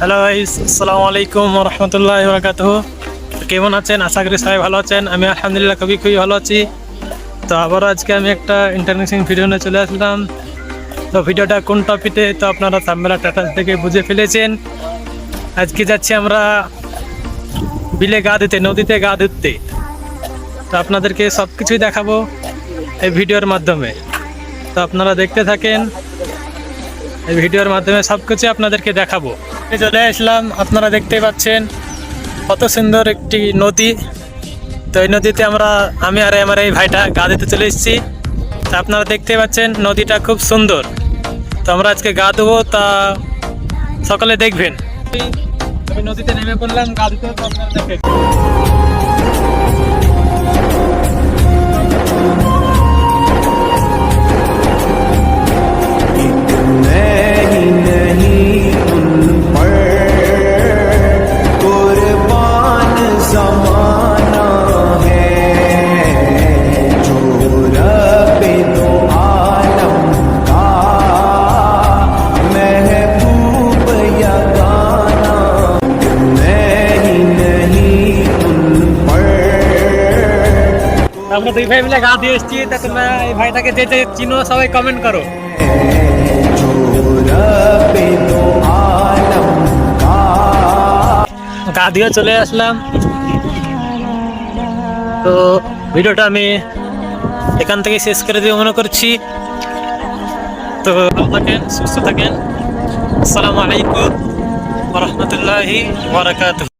Hello আসসালামু আলাইকুম রহমতুল্লাহ বরকাত কেমন আছেন? আশা করি সবাই ভালো আছেন। আমি আলহামদুলিল্লাহ খুবই খুবই ভালো আছি। তো আবার আজকে আমি একটা ইন্টারনেশনাল ভিডিও নিয়ে চলে আসলাম। তো ভিডিওটা কোন টপিকে তো আপনারা সামমেলা টাটাস থেকে বুঝে ফেলেছেন। আজকে যাচ্ছি আমরা বিলে গা দিতে নদীতে গা ধুতে তো আপনাদেরকে সব কিছুই দেখাবো এই ভিডিওর মাধ্যমে। তো আপনারা দেখতে থাকেন। এই ভিডিওর মাধ্যমে সব কিছু আপনাদেরকে দেখাবো। চলে আসলাম, আপনারা দেখতেই পাচ্ছেন কত সুন্দর একটি নদী। তো এই নদীতে আমরা, আমি আর আমার এই ভাইটা গা দিতে চলে এসেছি। তা আপনারা দেখতে পাচ্ছেন নদীটা খুব সুন্দর। তো আমরা আজকে গা দেবো, তা সকালে দেখবেন। আমি নদীতে নেমে পড়লাম, গা দিতে আপনারা দেখেন আমরা দুই ভাই মিলে গা দিয়ে এসেছি, তা তোমরা এই ভাইটাকে যে যে চিনো সবাই কমেন্ট করো। গা দিয়ে চলে আসলাম। তো ভিডিওটা আমি এখান থেকে শেষ করে দিয়ে মনে করছি। তো ভালো থাকেন, সুস্থ থাকেন। আসসালামু আলাইকুম রহমতুল্লাহি বারাকাতুহু।